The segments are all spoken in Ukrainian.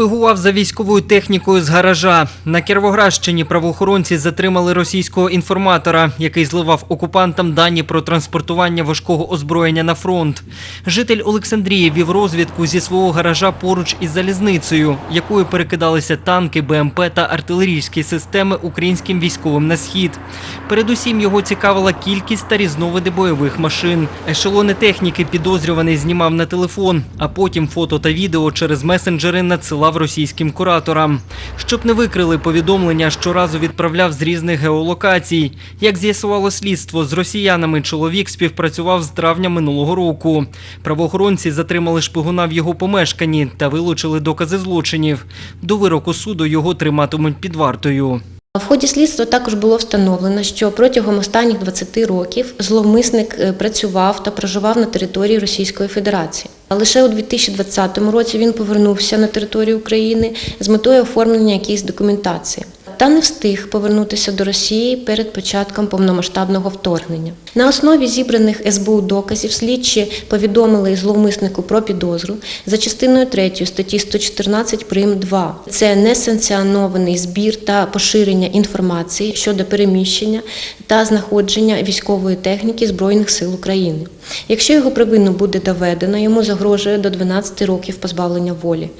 Шпигував за військовою технікою з гаража. На Кіровоградщині правоохоронці затримали російського інформатора, який зливав окупантам дані про транспортування важкого озброєння на фронт. Житель Олександрії вів розвідку зі свого гаража поруч із залізницею, якою перекидалися танки, БМП та артилерійські системи українським військовим на схід. Передусім його цікавила кількість та різновиди бойових машин. Ешелони техніки підозрюваний знімав на телефон, а потім фото та відео через месенджери надсилав російським кураторам. Щоб не викрили повідомлення, щоразу відправляв з різних геолокацій. Як з'ясувало слідство, з росіянами чоловік співпрацював з травня минулого року. Правоохоронці затримали шпигуна в його помешканні та вилучили докази злочинів. До вироку суду його триматимуть під вартою. В ході слідства також було встановлено, що протягом останніх 20 років зловмисник е, працював та проживав на території Російської Федерації. Лише у 2020 році він повернувся на територію України з метою оформлення якоїсь документації. Та не встиг повернутися до Росії перед початком повномасштабного вторгнення. На основі зібраних СБУ доказів слідчі повідомили зловмиснику про підозру за частиною 3 статті 114 прим. 2. Це несанкціонований збір та поширення інформації щодо переміщення та знаходження військової техніки Збройних сил України. Якщо його провину буде доведено, йому загрожує до 12 років позбавлення волі.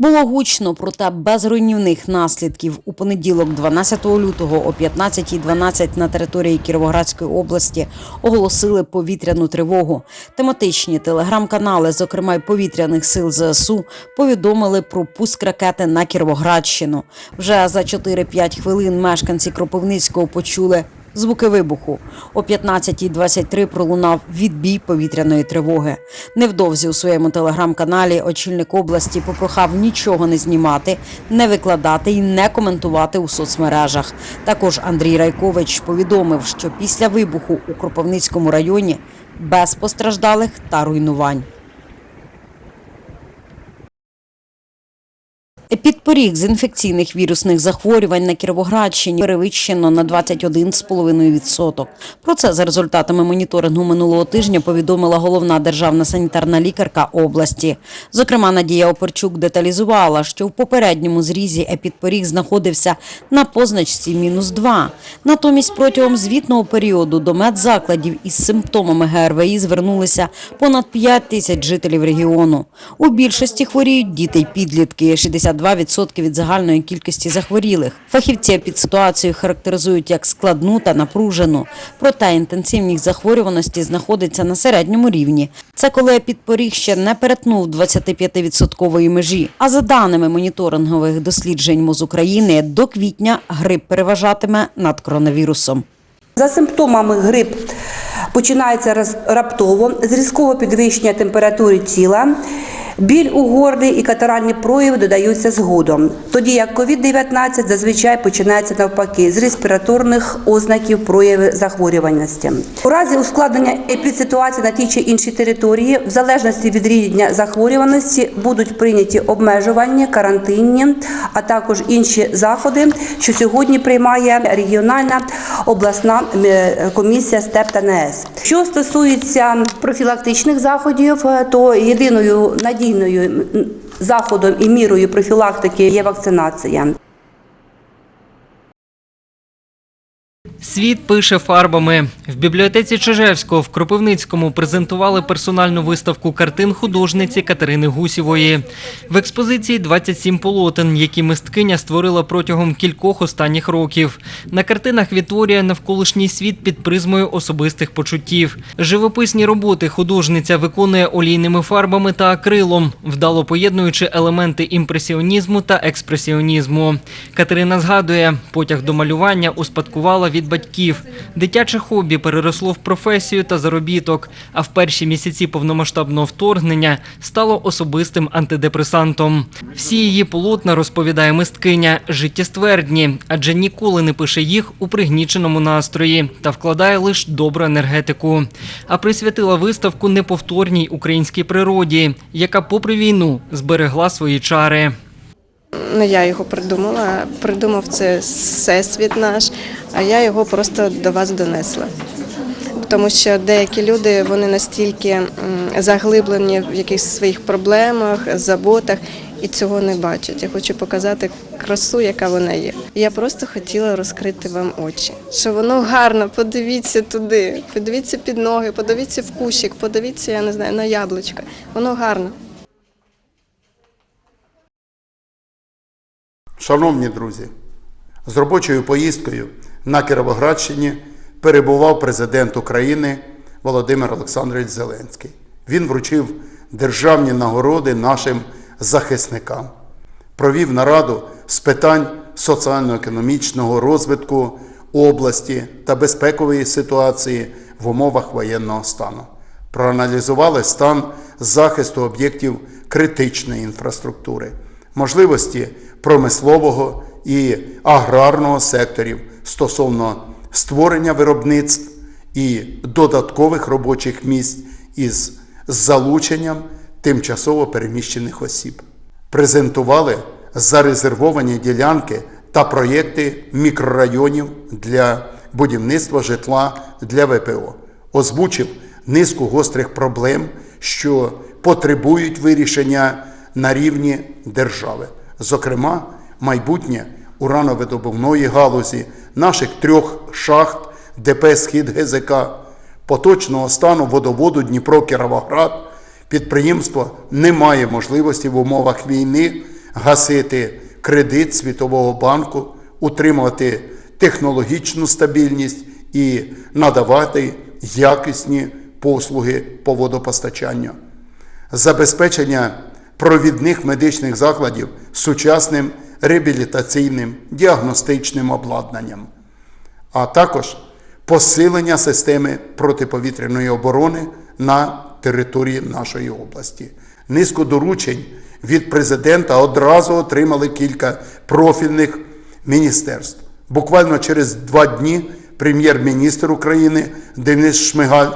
Було гучно, проте без руйнівних наслідків. У понеділок, 12 лютого о 15.12 на території Кіровоградської області оголосили повітряну тривогу. Тематичні телеграм-канали, зокрема й повітряних сил ЗСУ, повідомили про пуск ракети на Кіровоградщину. Вже за 4-5 хвилин мешканці Кропивницького почули звуки вибуху. О 15.23 пролунав відбій повітряної тривоги. Невдовзі у своєму телеграм-каналі очільник області попрохав нічого не знімати, не викладати і не коментувати у соцмережах. Також Андрій Райкович повідомив, що після вибуху у Кропивницькому районі без постраждалих та руйнувань. Підпоріг з інфекційних вірусних захворювань на Кіровоградщині перевищено на 21,5%. Про це за результатами моніторингу минулого тижня повідомила головна державна санітарна лікарка області. Зокрема, Надія Оперчук деталізувала, що в попередньому зрізі епідпоріг знаходився на позначці мінус 2. Натомість протягом звітного періоду до медзакладів із симптомами ГРВІ звернулися понад 5 тисяч жителів регіону. У більшості хворіють діти й підлітки 62% від загальної кількості захворілих. Фахівці під ситуацією характеризують як складну та напружену. Проте інтенсивність захворюваності знаходиться на середньому рівні. Це коли підпоріг ще не перетнув 25% межі. А за даними моніторингових досліджень МОЗ України, до квітня грип переважатиме над коронавірусом. За симптомами грип починається раптово з різкого підвищення температури тіла. Біль у горлі і катаральні прояви додаються згодом. Тоді як COVID-19 зазвичай починається навпаки з респіраторних ознаків прояви захворюваності. У разі ускладнення епідситуації на тій чи іншій території, в залежності від рівня захворюваності, будуть прийняті обмежування, карантинні, а також інші заходи, що сьогодні приймає регіональна обласна е, комісія СТЕП та НС. Що стосується профілактичних заходів, е, то єдиною надійною м, заходом і мірою профілактики є вакцинація. Світ пише фарбами. В бібліотеці Чижевського в Кропивницькому презентували персональну виставку картин художниці Катерини Гусєвої. В експозиції 27 полотен, які мисткиня створила протягом кількох останніх років. На картинах відтворює навколишній світ під призмою особистих почуттів. Живописні роботи художниця виконує олійними фарбами та акрилом, вдало поєднуючи елементи імпресіонізму та експресіонізму. Катерина згадує, потяг до малювання успадкувала від батьків. Дитяче хобі переросло в професію та заробіток, а в перші місяці повномасштабного вторгнення стало особистим антидепресантом. Всі її полотна, розповідає мисткиня, життєствердні, адже ніколи не пише їх у пригніченому настрої та вкладає лише добру енергетику. А присвятила виставку неповторній українській природі, яка, попри війну, зберегла свої чари. Не я його придумала, придумав це всесвіт наш, а я його просто до вас донесла. Тому що деякі люди вони настільки заглиблені в якихось своїх проблемах, заботах і цього не бачать. Я хочу показати красу, яка вона є. Я просто хотіла розкрити вам очі, що воно гарно. Подивіться туди, подивіться під ноги, подивіться в кущик, подивіться, я не знаю, на яблучка. Воно гарно. Шановні друзі, з робочою поїздкою на Кіровоградщині перебував президент України Володимир Олександрович Зеленський. Він вручив державні нагороди нашим захисникам, провів нараду з питань соціально-економічного розвитку області та безпекової ситуації в умовах воєнного стану. Проаналізували стан захисту об'єктів критичної інфраструктури, можливості промислового і аграрного секторів стосовно створення виробництв і додаткових робочих місць із залученням тимчасово переміщених осіб. Презентували зарезервовані ділянки та проєкти мікрорайонів для будівництва житла для ВПО. Озвучив низку гострих проблем, що потребують вирішення на рівні держави. Зокрема, майбутнє урановидобувної галузі наших трьох шахт ДП Схід ГЗК, поточного стану водоводу Дніпро Кіровоград, підприємство не має можливості в умовах війни гасити кредит Світового банку, утримувати технологічну стабільність і надавати якісні послуги по водопостачанню. Забезпечення провідних медичних закладів сучасним реабілітаційним діагностичним обладнанням, а також посилення системи протиповітряної оборони на території нашої області. Низку доручень від президента одразу отримали кілька профільних міністерств. Буквально через два дні прем'єр-міністр України Денис Шмигаль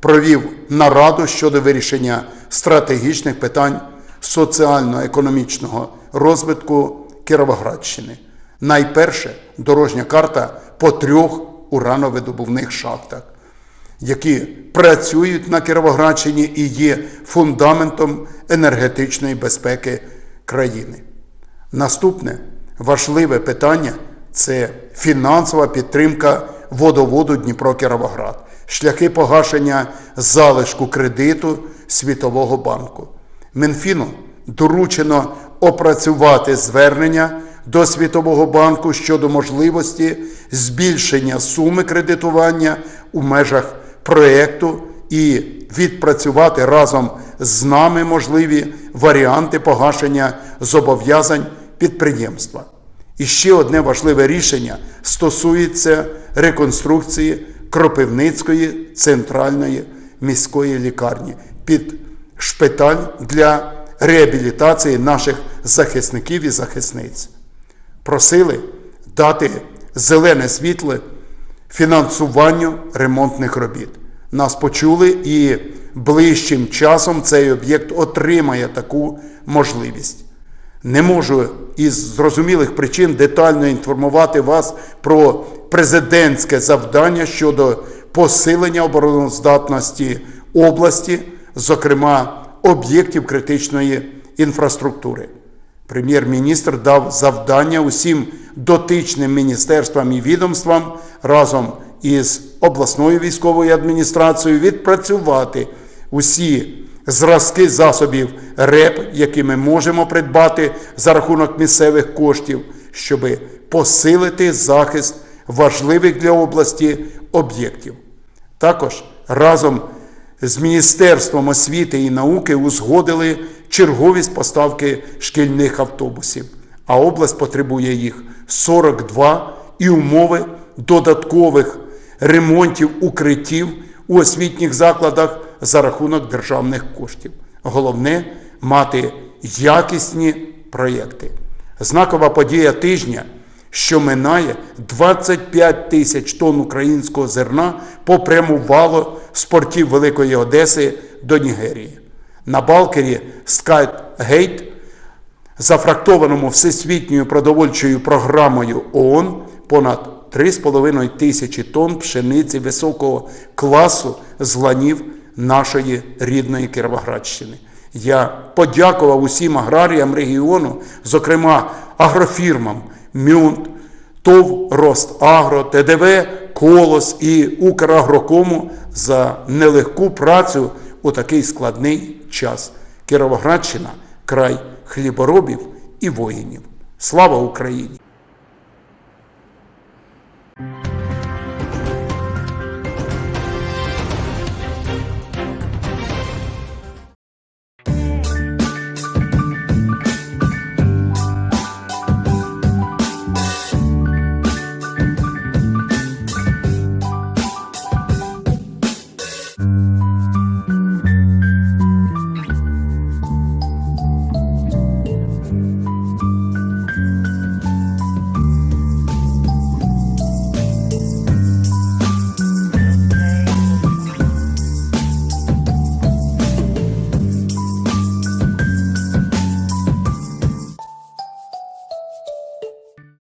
провів нараду щодо вирішення стратегічних питань соціально-економічного розвитку Кіровоградщини. Найперше дорожня карта по трьох урановидобувних шахтах, які працюють на Кіровоградщині і є фундаментом енергетичної безпеки країни. Наступне важливе питання це фінансова підтримка водоводу Дніпро-Кіровоград, шляхи погашення залишку кредиту Світового банку. Мінфіну доручено опрацювати звернення до Світового банку щодо можливості збільшення суми кредитування у межах проєкту і відпрацювати разом з нами можливі варіанти погашення зобов'язань підприємства. І ще одне важливе рішення стосується реконструкції Кропивницької центральної міської лікарні під шпиталь для реабілітації наших захисників і захисниць. Просили дати зелене світло фінансуванню ремонтних робіт. Нас почули і ближчим часом цей об'єкт отримає таку можливість. Не можу із зрозумілих причин детально інформувати вас про президентське завдання щодо посилення обороноздатності області, зокрема об'єктів критичної інфраструктури. Прем'єр-міністр дав завдання усім дотичним міністерствам і відомствам разом із обласною військовою адміністрацією відпрацювати усі зразки засобів РЕП, які ми можемо придбати за рахунок місцевих коштів, щоб посилити захист важливих для області об'єктів. Також разом з Міністерством освіти і науки узгодили черговість поставки шкільних автобусів, а область потребує їх 42 і умови додаткових ремонтів укриттів у освітніх закладах за рахунок державних коштів. Головне мати якісні проєкти. Знакова подія тижня, що минає 25 тисяч тонн українського зерна попрямувало з портів Великої Одеси до Нігерії. На Балкері Скайтгейт, зафрактованому Всесвітньою продовольчою програмою ООН, понад 3,5 тисячі тонн пшениці високого класу з ланів нашої рідної Кіровоградщини. Я подякував усім аграріям регіону, зокрема агрофірмам Мюнт, ТОВ Ростагро, ТДВ, Колос і Украгрокому за нелегку працю у такий складний час. Кіровоградщина край хліборобів і воїнів. Слава Україні!